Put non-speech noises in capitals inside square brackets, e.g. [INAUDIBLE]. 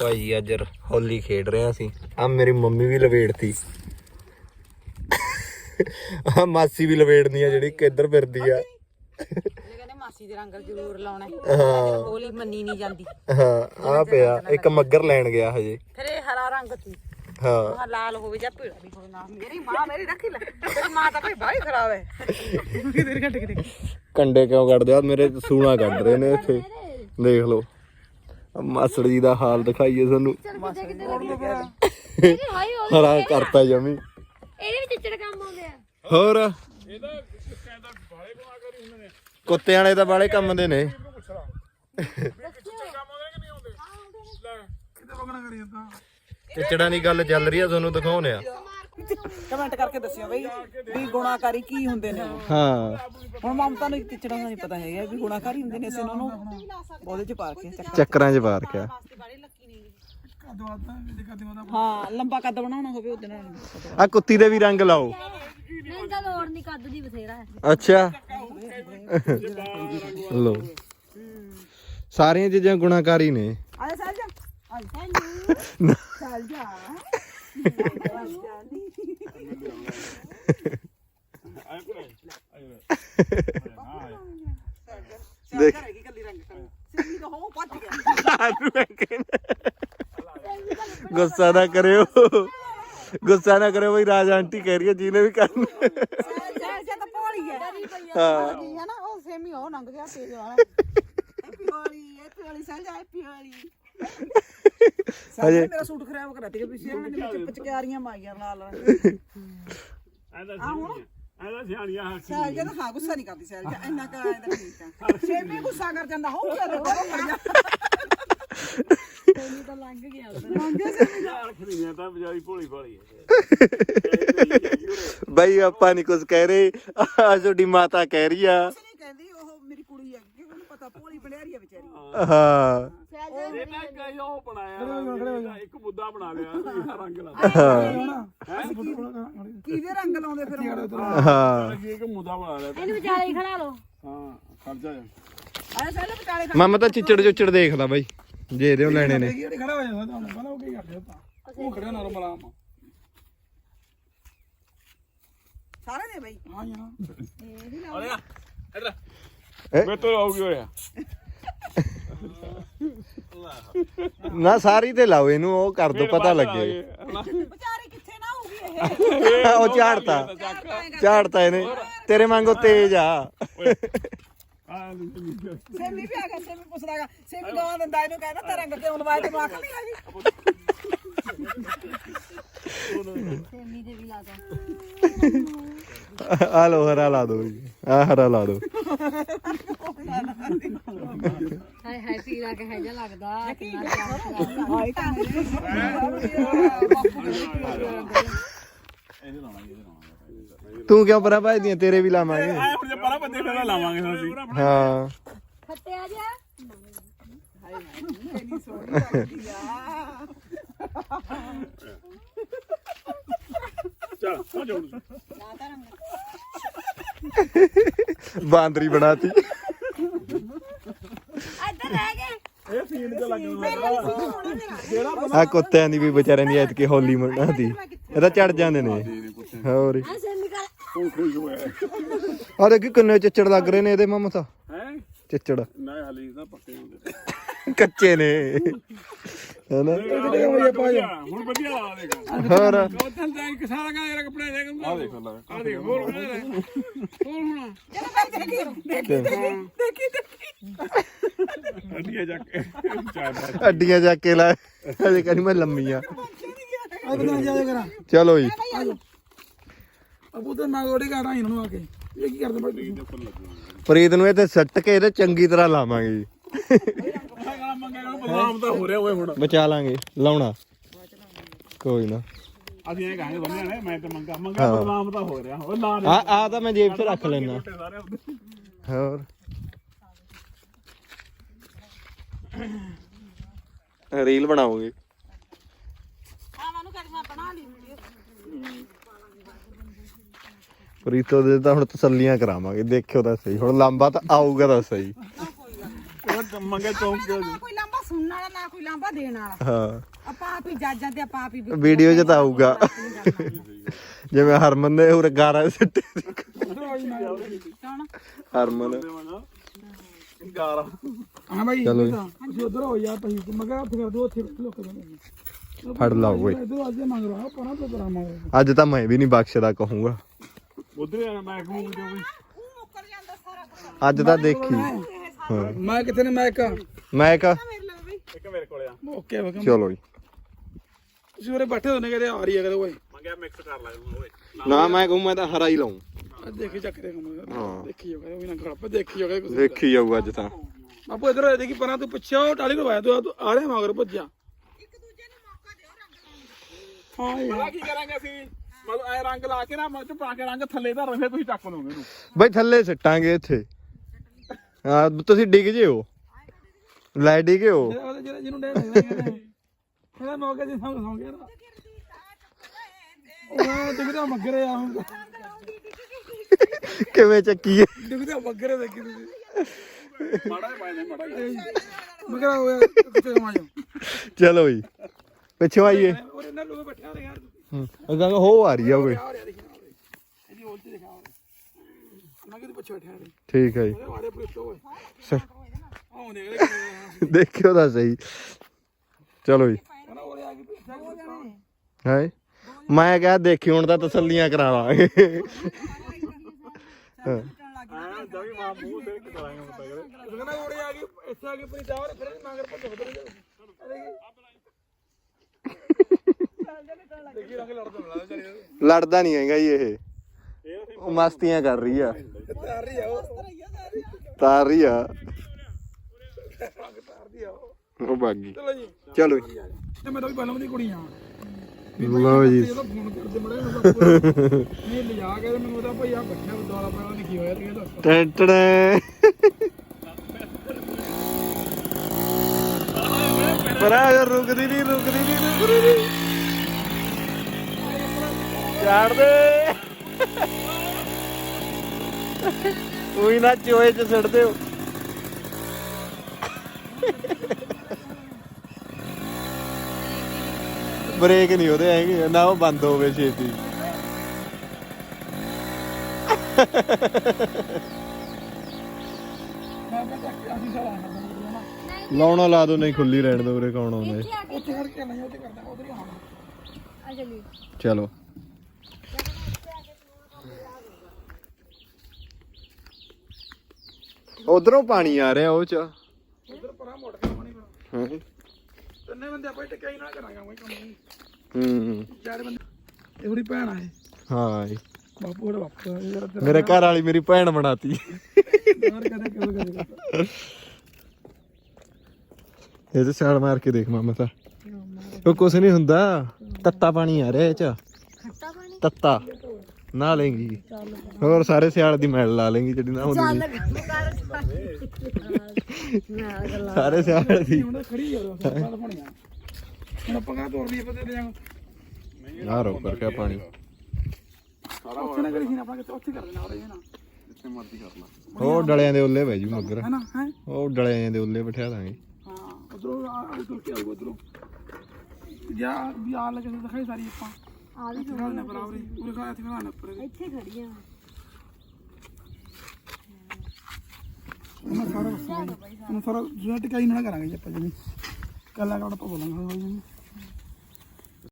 ਭਾਈ ਅੱਜ ਹੋਲੀ ਖੇਡ ਰਹੇ ਸੀ ਆ ਮੇਰੀ ਮੰਮੀ ਵੀ ਲਵੇੜਤੀ। ਆ ਮਾਸੀ ਵੀ ਲਵੇੜਨੀ ਆ ਜਿਹੜੀ ਕਿੱਧਰ ਫਿਰਦੀ ਆ। ਕਹਿੰਦੇ ਮਾਸੀ ਦੇ ਰੰਗ ਜ਼ਰੂਰ ਲਾਉਣਾ। ਹੈ। ਹਾਂ ਹੋਲੀ ਮੰਨੀ ਨਹੀਂ ਜਾਂਦੀ। ਹਾਂ ਆ ਪਿਆ। ਇੱਕ ਮੱਗਰ ਲੈਣ ਗਿਆ ਹਜੇ। ਫਿਰ ਇਹ ਹਰਾ ਰੰਗ ਸੀ। ਹਾਂ। ਆਹ ਲਾਲ ਹੋਵੇ ਜਾਂ ਪੀਲਾ ਵੀ ਹੋਵੇ ਨਾ ਮੇਰੀ ਮਾਂ ਮੇਰੀ ਰੱਖੀ ਲੈ। ਤੇਰੀ ਮਾਂ ਤਾਂ ਭਾਈ ਬਾਹਲੀ ਖਰਾਬ ਹੈ ਕਿਧਰ ਘਟ ਕੇ ਕੰਡੇ ਕਿਉਂ ਕੱਢਦੇ ਆ? ਮੇਰੇ ਸੂਣਾ ਕੱਢ ਰਹੇ ਨੇ ਇੱਥੇ। ਦੇਖ ਲਓ। ਆਹ ਮਾਸੜ ਜੀ ਦਾ ਹਾਲ ਦਿਖਾਈਏ ਸਾਨੂੰ। ਹਰਾ ਕਰਤਾ ਜਮੀ। ਇਹਦੇ ਵਿੱਚ ਚਿੱਚੜ ਕੰਮ ਆਉਂਦੇ ਆ। ਹੋਰ? ਇਹਦਾ ਕਹਿੰਦਾ ਬਾਲੇ ਗੁਣਾ ਕਰੀ ਹੁੰਦੇ ਨੇ। ਕੁੱਤਿਆਂ ਵਾਲੇ ਤਾਂ ਬਾਲੇ ਕੰਮ ਦੇ ਨੇ। ਪੁੱਛਣਾ ਕੰਮ ਆਉਂਦੇ ਕਿ ਨਹੀਂ ਆਉਂਦੇ? ਲੈ ਕਿਤੇ ਬਗਣਾ ਕਰੀ ਜਾਂਦਾ। ਚਿਚੜਾਂ ਦੀ ਗੱਲ ਚੱਲ ਰਹੀ ਆ ਤੁਹਾਨੂੰ ਦਿਖਾਉਣੇ ਆ। ਕਮੈਂਟ ਕਰਕੇ ਦੱਸਿਓ ਬਈ ਵੀ ਗੁਣਾਕਾਰੀ ਕੀ ਹੁੰਦੇ ਨੇ? ਹਾਂ। ਹੁਣ ਮਮਤਾ ਨੂੰ ਟੀਚਰਾਂ ਦਾ ਨਹੀਂ ਪਤਾ ਹੈਗਾ ਵੀ ਗੁਣਾਕਾਰੀ ਹੁੰਦੇ ਨੇ ਅਸੀਂ ਉਹਨਾਂ ਨੂੰ ਉਹਦੇ ਚ ਪਾ ਕੇ ਚੱਕਰ ਚੱਕਰਾਂ 'ਚ ਪਾ ਰੱਖਿਆ। ਹਾਂ ਲੰਬਾ ਕੱਦ ਬਣਾਉਣਾ ਹੋਵੇ ਉਹਦੇ ਨਾਲ ਆ ਕੁੱਤੀ ਦੇ ਵੀ ਰੰਗ ਲਾਓ। ਨਹੀਂ ਤਾਂ ਲੋੜ ਨਹੀਂ ਕੱਦ ਦੀ ਬਥੇਰਾ ਹੈ ਅੱਛਾ। ਲੋ ਸਾਰੀਆਂ ਚੀਜ਼ਾਂ ਗੁਣਾਕਾਰੀ ਨੇ। ਆ ਜਾ ਚੱਲ ਜਾ ਆ ਜਾ ਚੱਲ ਜਾ। ਆਏ ਕੋਲੇ ਦੇਖ। ਕਰੇਗੀ ਕੱਲੀ ਰੰਗ ਸਿੰਮੀ ਤਾਂ ਹੋ ਪੱਟ ਗਿਆ ਗੁੱਸਾ ਨਾ ਕਰਿਓ। ਗੁੱਸਾ ਨਾ ਕਰਿਓ ਬਈ ਰਾਜ ਆਂਟੀ ਕਹਿ ਰਹੀ ਹੈ ਜਿਹਨੇ ਵੀ ਕਰਨਾ। ਸਹਿਜਾ ਤਾਂ ਭੋਲੀ ਹੈ ਹੈ ਨਾ ਉਹ ਸੇਮੀ ਉਹ ਲੰਘ ਗਿਆ ਤੇਜ ਵਾਲਾ ਹੈਪੀ ਹੋਲੀ ਹੈਪੀ ਹੋਲੀ ਸਹਿਜਾ ਹੈਪੀ ਹੋਲੀ ਹਜੇ ਮੇਰਾ ਸੂਟ ਖਰਾਬ ਕਰਾ ਦਿੱਤਾ ਪਿੱਛੇ ਮੈਂ ਵਿੱਚ ਪਚਕਾਰੀਆਂ ਮਾਈਆਂ ਲਾਲ ਐਦਾ ਸਿਆਣੀਆਂ ਐਦਾ ਸਿਆਣੀਆਂ ਹੱਥ ਸਹਿਜਾ ਤਾਂ ਹਾਂ ਗੁੱਸਾ ਨਹੀਂ ਕਰਦੀ ਸਹਿਜਾ ਇੰਨਾ ਕਾ ਇਹਦਾ ਠੀਕ ਆ। ਸੇਮੀ ਗੁੱਸਾ ਕਰ ਜਾਂਦਾ ਹੋ ਗਿਆ ਰੋੜਾ ਮਰ ਜਾ ਤੈਨੂੰ ਤਾਂ ਲੰਘ ਗਿਆ ਨਾਲ ਖੜੀਆਂ ਤਾਂ ਬਜਾਈ ਭੋਲੀ ਭਾਲੀ ਹੈ ਬਈ ਆਪਾਂ ਨਹੀਂ ਕੁਝ ਕਹਿ ਰਹੇ ਆ ਤੁਹਾਡੀ ਮਾਤਾ ਕਹਿ ਰਹੀ ਆ। ਕੁਛ ਨਹੀਂ ਕਹਿੰਦੀ ਉਹ ਮੇਰੀ ਕੁੜੀ ਹੈ ਕਿ ਉਹਨੂੰ ਪਤਾ ਭੋਲੀ ਬਲਿਆਰੀ ਹੈ ਵਿਚਾਰੀ। ਹਾਂ। ਇਹ ਤਾਂ ਇੱਕ ਉਹ ਬਣਾਇਆ ਇਹਦਾ ਇੱਕ ਮੁੱਦਾ ਬਣਾ ਲਿਆ ਇਹਦਾ ਰੰਗ ਲਾ ਕਿਹਦੇ ਰੰਗ ਲਾਉਂਦੇ ਫਿਰ ਹੁਣ? ਹਾਂ। ਅਸੀਂ ਇੱਕ ਮੁੱਦਾ ਬਣਾ ਲਿਆ ਇਹਨੂੰ ਵਿਚਾਲੇ ਹੀ ਖੜਾ ਲਓ। ਹਾਂ ਖਰਚਾ ਜਾ। ਆਏ ਸਾਰੇ ਵਿਚਾਲੇ ਮਾਮਾ ਤਾਂ ਚਿੱਚੜ ਚੁੱਚੜ ਦੇਖਦਾ ਬਾਈ। ਜੇ ਇਹਦੇ ਲੈਣੇ ਨੇ। ਜਿਹੜੇ ਖੜਾ ਹੋ ਜਾਂਦਾ ਤੁਹਾਨੂੰ ਪਤਾ ਉਹ ਕੀ ਕਰਦੇ ਤਾਂ ਉਹ ਖੜਿਆ ਨਰਮ ਆਰਾਮ ਸਾਰੇ ਨੇ ਬਈ? ਹਾਂ ਯਾਰ ਅਰੇ ਇੱਧਰ ਇਹ? ਮੈਂ ਤੋਂ ਆਉਗੀ ਹੋਇਆ ਨਾ ਸਾਰੀ ਤੇ ਲਾਓ ਇਹਨੂੰ ਉਹ ਕਰ ਦੋ ਪਤਾ ਲੱਗੇ। ਵਿਚਾਰੀ ਕਿੱਥੇ ਨਾ ਹੋਊਗੀ ਇਹ? ਉਹ ਝਾੜਤਾ। ਝਾੜਤਾ ਇਹਨੇ। ਤੇਰੇ ਵਾਂਗੂ ਤੇਜ਼ ਆ। ਸੇਮੀ ਵੀ ਆ ਗਿਆ ਸੇਮੀ ਪੁੱਛਦਾਗਾ। ਸੇਮੀ ਗਵਾ ਦਿੰਦਾ ਇਹਨੂੰ ਕਹਿੰਦਾ ਤੇ ਰੰਗ ਕਿਉਂ ਲਵਾਇਆ ਤੈਨੂੰ ਅਕਲ ਨਹੀਂ ਆਈ ਸੇਮੀ ਦੇ ਵੀ ਲਾ ਦੋ। ਆ ਲੋ ਹਰਾ ਲਾ ਦੋ ਜੀ। ਆ ਹਰਾ ਲਾ ਦੋ। ਤਾਂ ਤੂੰ ਕਿਉਂ ਪਰਾਂ ਭਾਜਦੀਆਂ ਤੇਰੇ ਵੀ ਲਾਵਾਂਗੇ। ਆਏ ਹੁਣ ਜੇ ਪਰਾਂ ਬੰਦੇ ਫਿਰ ਲਾਵਾਂਗੇ ਹੁਣ ਅਸੀਂ। ਹਾਂ। ਫੱਟੇ ਆ। ਜਾ ਚਲ ਹੋ ਜਾਓ ਬਾਂਦਰੀ ਬਣਾਤੀ ਇੱਧਰ ਰਹਿ ਗਏ ਇਹ ਸੀਨ ਤੇ ਲੱਗ ਜਾਂਦਾ ਆ ਕੁੱਤਿਆਂ ਦੀ ਵੀ ਵਿਚਾਰਿਆਂ ਦੀ ਐਤਕੀ ਹੋਲੀ ਮਨਾਤੀ ਇਹ ਤਾਂ ਚੜ ਜਾਂਦੇ ਨੇ। ਹੋਰ ਆ ਦੇਖੀ ਕਿੰਨੇ ਚਿੱਚੜ ਲੱਗ ਰਹੇ ਨੇ ਇਹਦੇ ਮਾਮਾ ਤਾਂ। ਹੈ? ਚਿੱਚੜ। ਨਾ ਹਲੀ ਤਾਂ ਪੱਕੇ ਹੁੰਦੇ ਕੱਚੇ ਨੇ। ਹਨਾ ਹੁਣ ਵਧੀਆ ਲਾ ਦੇਗਾ ਹੋਰ। ਤਾਂ ਤਾਂ ਇੱਕ ਸਾਰਾ ਕਾ ਯਾਰ ਕੱਪੜੇ ਦੇ ਆ ਦੇਖੋ ਲਾ ਆ ਦੇਖ ਹੋਰ ਲੈ। ਹੋਰ ਹੁਣ ਦੇਖੀ। ਦੇਖੀ ਅੱਡੀਆਂ ਜਾ ਕੇ ਅੱਡੀਆਂ ਜਾ ਲੈ ਹਜੇ ਕਹਿੰਦੀ ਮੈਂ ਲੰਮੀ ਆ ਚਲੋ ਜੀ। ਅਬੂ ਤੇ ਮੈਂ ਗੋੜੀ ਕਾਟਾਂ ਇਹਨਾਂ ਨੂੰ ਆ ਕੇ। ਇਹ ਕੀ ਕਰਦੇ ਬਾਈ ਪ੍ਰੀਤ ਨੂੰ ਇਹ ਤੇ ਸੱਟ ਕੇ ਇਹਦੇ ਚੰਗੀ ਤਰ੍ਹਾਂ ਲਾਵਾਂਗੇ ਜੀ। ਬਦਨਾਮ ਤਾਂ ਹੋ ਰਿਹਾ ਓਏ ਹੁਣ। ਬਚਾ ਲਾਂਗੇ। ਲਾਉਣਾ। ਕੋਈ ਨਾ। ਅਸੀਂ ਇਹ ਕਹਾਂਗੇ ਬੰਦੇ ਨੇ ਮੈਂ ਤਾਂ ਮੰਗਾ। ਮੰਗਾ ਬਦਨਾਮ ਤਾਂ ਹੋ ਰਿਹਾ। ਉਹ ਲਾ ਦੇ। ਆ ਆ ਤਾਂ ਮੈਂ ਜੇਬ 'ਚ ਰੱਖ ਲੈਣਾ ਹੋਰ। [COUGHS] ਰੀਲ ਬਣਾਓਗੇ। ਪ੍ਰੀਤੋ ਦੇ ਤਾਂ ਹੁਣ ਤਸੱਲੀਆਂ ਕਰਾਵਾਂਗੇ ਦੇਖਿਓ ਤਾਂ ਸਹੀ। ਹੁਣ ਲਾਂਬਾ ਤਾਂ ਆਊਗਾ ਤਾਂ ਸਹੀ। ਉਹ ਮੰਗੇ ਚੌਂਕ ਕੇ ਨਾ ਕੋਈ ਲਾਂਬਾ ਸੁਣਨ ਵਾਲਾ ਨਾ ਕੋਈ ਲਾਂਬਾ ਦੇਣ ਵਾਲਾ। ਹਾਂ। ਆਪਾਂ ਆਪ ਹੀ ਜੱਜਾਂ ਤੇ ਆਪਾਂ ਆਪ ਹੀ ਵੀ- ਵੀਡੀਓ 'ਚ ਤਾਂ ਆਊਗਾ। ਜਿਵੇਂ ਹਰਮਨ ਨੇ ਉਰੇ ਗਾਰਾ ਸਿੱਟੇ ਸੀ। ਹਰਮਨ। ਗਾਰਾ ਹਾਂ ਭਾਈ ਚਲੋ ਜੀ। ਤੁਸੀਂ ਉਧਰ ਹੋ ਜਾ ਭਾਈ ਮੈਂ ਕਿਹਾ ਉੱਥੇ ਕਰ ਦੋ ਉੱਥੇ ਲੋਕ ਦੇ ਫੜ ਲਾਓ ਓਏ। ਇਧਰ ਅੱਜ ਮੰਗ ਰਹਾ ਪਰਾਂ ਤੋਂ ਕਰਾਂ ਮੈਂ ਅੱਜ ਤਾਂ ਮੈਂ ਵੀ ਨਹੀਂ ਬਖਸ਼ਦਾ ਕਹੂੰਗਾ। ਉਧਰ ਆਣਾ ਮੈਂ ਕਹੂੰ ਜੋ ਵੀ। ਅੱਜ ਤਾਂ ਦੇਖੀ। ਹਾਂ। ਮੈਂ ਕਿੱਥੇ ਨੇ ਮੈਂ ਕਾ ਮੈਂ ਕਹ ਮੇਰੇ ਇੱਕ ਮੇਰੇ ਕੋਲੇ ਆ। ਓਕੇ ਓਕੇ ਚਲੋ ਜੀ। ਤੁਸੀਂ ਉਰੇ ਬੈਠੇ ਹੋਣੇ ਕਿਤੇ ਆ ਰਹੀ ਹੈ ਕਦੇ ਓਏ। ਮੰਗਿਆ ਮਿਕਸ ਕਰ ਲਾ ਓਏ। ਨਾ ਮੈਂ ਕਹੂੰ ਮੈਂ ਤਾਂ ਹਰਾ ਹੀ ਲਾਉਂ ਦੇਖੀ ਚੱਕ ਦੇ ਕੰਮ ਹਾਂ। ਦੇਖੀ ਹੋਗਾ ਉਹ ਵੀ ਨਾ ਗੜ ਪੇ ਦੇਖੀ ਹੋਗਾ ਕੁਝ ਦੇਖੀ ਜਾਊ ਅੱਜ ਤਾਂ। ਬਾਪੂ ਇਧਰ ਦੇਖੀ ਪਰਾਂ ਤੂੰ ਪਿੱਛੇ ਉਹ ਟਾਲੀ ਕਰਵਾਇਆ ਤੂੰ ਤੂੰ ਆ ਰਿਹਾ ਮਗਰ ਭੱਜਿਆ। ਇੱਕ ਦੂਜੇ ਨੂੰ ਮੌਕਾ ਦਿਓ ਰੰਗ ਲਾਉਣ ਹਾਂ ਯਾਰ ਪਤਾ ਕੀ ਕਰਾਂਗੇ ਅਸੀਂ? ਮਤਲਬ ਐ ਰੰਗ ਲਾ ਕੇ ਨਾ ਮੱਚ ਪਾ ਕੇ ਰੰਗ ਥੱਲੇ ਧਰ ਫਿਰ ਤੁਸੀਂ ਚੱਕ ਲਓਗੇ ਇਹਨੂੰ। ਬਈ ਥੱਲੇ ਸਿੱਟਾਂਗੇ ਇੱਥੇ। ਹਾਂ ਤੁਸੀਂ ਡਿੱਗ ਜਿਓ ਲੈ ਡਿੱਗਿਓ ਉਹਦੇ ਜਿਹੜੇ ਜਿਹਨੂੰ ਡੇ ਲੱਗਦਾ ਇਹਦਾ ਮੌਕੇ ਦੀ ਸੌਂ ਸੌਂ ਗਿਆ ਨਾ ਉਹ ਦਿਖਦਾ ਮਗਰੇ ਆ ਹੁਣ। ਕਿਵੇਂ ਚੱਕੀਏ? ਦਿਖਦਾ ਮਗਰੇ ਦੇਖੀ ਤੁਸੀਂ। ਮਾੜਾ ਪਾਇਆ ਨਹੀਂ ਮਾੜਾ ਮਗਰਾ ਹੋਇਆ ਕਿੱਥੇ ਕਮਾ ਜਾ ਚਲੋ ਜੀ। ਪਿੱਛੋਂ ਆਈਏ। ਔਰ ਇਹਨਾਂ ਲੋਕ ਬੈਠੇ ਆ ਰਹੇ ਯਾਰ ਅਗਾਂ ਹੋ ਆ ਰਹੀ ਆ ਓਏ। ਇਹਦੀ ਦਿਖਾ ਮੈਂ ਕਿਤੇ ਪਿੱਛੇ ਠੀਕ ਹੈ ਜੀ। ਓਏ ਸਰ, ਦੇਖਿਓ ਤਾਂ ਸਹੀ। ਚਲੋ ਜੀ। ਹੈ? ਮੈਂ ਕਿਹਾ ਦੇਖੀ ਹੁਣ ਤਾਂ ਤਸੱਲੀਆਂ ਕਰਾ ਲਾਂਗੇ ਹਾਂ। ਐ ਜਵੀ ਮਾਂ ਮੂੰਹ ਤੇ ਕਰਾਂਗੇ ਹੁਣ ਤੱਕ ਕਹਿੰਦਾ ਉਰੇ ਆ ਕੇ ਇੱਥੇ ਆ ਕੇ ਪਰੀ ਟਾਵਰ ਫਿਰ ਮਗਰ ਭੱਜ ਬਦਲ ਦੇਖੀ ਰੰਗ ਲੜਦਾ ਨਹੀਂ ਹੈਗਾ ਜੀ ਇਹ। ਉਹ ਮਸਤੀਆਂ ਕਰ ਰਹੀ ਆ। ਤਾਰ ਰਹੀ ਆ ਉਹ। ਤਾਰ ਰਹੀ ਆ ਤਾਰ ਦੀ ਆ। ਉਹ। ਉਹ ਬਾਗੀ ਚਲੋ ਜੀ। ਚਲੋ ਜੀ ਤੇ ਮੈਂ ਤਾਂ ਵੀ ਬਾਲਮ ਦੀ ਕੁੜੀ ਆ। ਲਓ ਜੀ। ਫੋਨ ਕਰਦੇ ਨਹੀਂ ਲਿਜਾ ਕੇ ਤੇ ਮੈਨੂੰ ਉਹਦਾ ਭਈ ਆ ਬੱਠਾ ਦੁਆਰਾ ਪੈਣਾ ਨਹੀਂ ਕੀ ਹੋਇਆ ਤੇ ਇਹ ਦੱਸ। ਟੈਂਟੜੇ। ਪਰ ਆ ਯਾਰ ਰੁਕਦੀ ਨਹੀਂ ਰੁਕਦੀ ਨਹੀਂ ਰੁਕਦੀ ਨਹੀਂ ਛੱਡ ਦੇ। ਉਹੀ ਨਾ ਚੋਏ ਚ ਛੱਡ ਦਿਓ। ਬ੍ਰੇਕ ਨਹੀਂ ਉਹਦੇ ਹੈਗੇ ਨਾ ਉਹ ਬੰਦ ਹੋਵੇ ਛੇਤੀ। ਲਾਉਣਾ ਲਾ ਦੋ ਨਹੀਂ ਖੁੱਲੀ ਰਹਿਣ ਦੋ ਉਰੇ ਕੌਣ ਆਉਂਦਾ ਏ। ਉੱਥੇ ਕਰਕੇ ਨਹੀਂ ਉੱਥੇ ਕਰਦਾ ਉਧਰ ਹੀ ਆਉਣਾ। ਆ ਚਲੀ ਚਲੋ। ਉਧਰੋਂ ਪਾਣੀ ਆ ਰਿਹਾ ਉਹ ਚ। ਉਧਰ ਪਰਾਂ ਮੁੜ ਕੇ ਪਾਣੀ ਪਾ ਹੂੰ। ਤਿੰਨੇ ਬੰਦੇ ਆਪਾਂ ਟਿਕਾਈ ਨਾ ਕਰਾਂਗੇ ਮੈਂ ਕੰਮ ਹੂੰ। ਚਾਰ ਬੰਦੇ। ਇਹ ਉਹਦੀ ਭੈਣ ਆਏ ਹਾਂ। ਜੀ। ਬਾਪੂ ਉਹਦਾ ਬਾਪੂ ਆ ਤੇਰਾ ਮੇਰੇ ਘਰ ਵਾਲੀ ਮੇਰੀ ਭੈਣ ਬਣਾਤੀ। ਯਾਰ ਕਦੇ ਕਿਉਂ ਕਦੇ ਇਹ ਤੇ ਛਾਲ ਮਾਰ ਕੇ ਦੇਖ ਮਾਮਾ ਤਾਂ। ਉਹ ਕੁਛ ਨਹੀਂ ਹੁੰਦਾ। ਤੱਤਾ ਪਾਣੀ ਆ ਰਿਹਾ ਇਹ ਚ। ਖੱਟਾ ਪਾਣੀ? ਤੱਤਾ। ਨਾ ਲੇਂਗੀ ਹੋਰ ਸਾਰੇ ਸਿਆਲ ਦੀ ਮੈਲ ਲਾ ਲੇਂਗੀ ਜਿਹੜੀ ਨਾ ਹੁੰਦੀ। ਸਾਰੇ ਸਿਆਲ ਦੀ ਹੁਣ ਖੜੀ ਹੋ ਰਿਹਾ ਬਣਿਆ ਹੁਣ ਆਪਾਂ ਕਾ ਤੋੜ ਲਈ ਪਤੇ ਦੇ ਆ ਰੋ ਕਰਕੇ ਪਾਣੀ। ਉੱਥੇ ਨਾ ਕਰੀ ਸੀ ਨਾ ਆਪਾਂ ਕਿਤੇ ਉੱਥੇ ਕਰ ਦੇਣਾ ਉਹਦੇ ਨਾ ਜਿੱਥੇ ਮਰਜ਼ੀ ਕਰ ਲਾ। ਉਹ ਡਲਿਆਂ ਦੇ ਉੱਲੇ ਬਹਿ ਜੂ ਮਗਰ। ਹੈਨਾ ਹੈ? ਉਹ ਡਲਿਆਂ ਦੇ ਉੱਲੇ ਬਿਠਾ ਦਾਂਗੇ। ਹਾਂ ਉਧਰੋਂ ਆ ਤੁਰ ਕੇ ਆਊਗਾ ਉਧਰੋਂ। ਜਾਂ ਵੀ ਆ ਲੱਗੇ ਦਿਖਾਈ ਸਾਰੀ ਆਪਾਂ। ਆ ਵੀ ਨਾ ਬਰਾਬਰ ਪੂਰੇ ਖੜਾ ਇੱਥੇ ਖੜਾ ਨਾ ਉੱਪਰ ਇੱਥੇ ਖੜੀ ਆ ਉਹਨਾਂ ਸਾਰਾ ਦੱਸਾਂਗੇ ਉਹਨਾਂ ਸਾਰਾ ਜਿਹੜਾ ਟਿਕਾਈ ਨਾ ਕਰਾਂਗੇ ਜੀ ਆਪਾਂ ਜਿਵੇਂ ਕੱਲਾ ਕੱਲਾ ਆਪਾਂ ਬੋਲਾਂਗੇ।